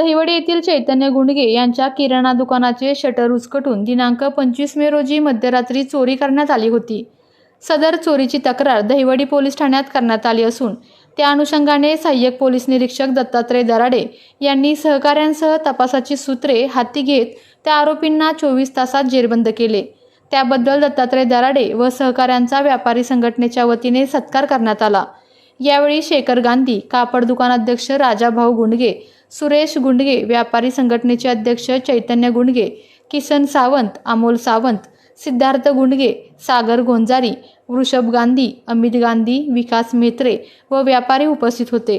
दहिवडी येथील चैतन्य गुंडगे यांच्या किराणा दुकानाचे शटर उचकटून दिनांक पंचवीस मे रोजी मध्यरात्री चोरी करण्यात आली होती. सदर चोरीची तक्रार दहिवडी पोलीस ठाण्यात करण्यात आली असून त्या अनुषंगाने सहाय्यक पोलीस निरीक्षक दत्तात्रय दराडे यांनी सहकाऱ्यांसह तपासाची सूत्रे हाती घेत त्या आरोपींना चोवीस तासात जेरबंद केले. त्याबद्दल दत्तात्रय दराडे व सहकाऱ्यांचा व्यापारी संघटनेच्या वतीने सत्कार करण्यात आला. यावेळी शेखर गांधी कापड दुकानाध्यक्ष राजाभाऊ गुंडगे सुरेश गुंडगे व्यापारी संघटनेचे अध्यक्ष चैतन्य गुंडगे किसन सावंत अमोल सावंत सिद्धार्थ गुंडगे सागर गोंजारी वृषभ गांधी अमित गांधी विकास मेत्रे व व्यापारी उपस्थित होते.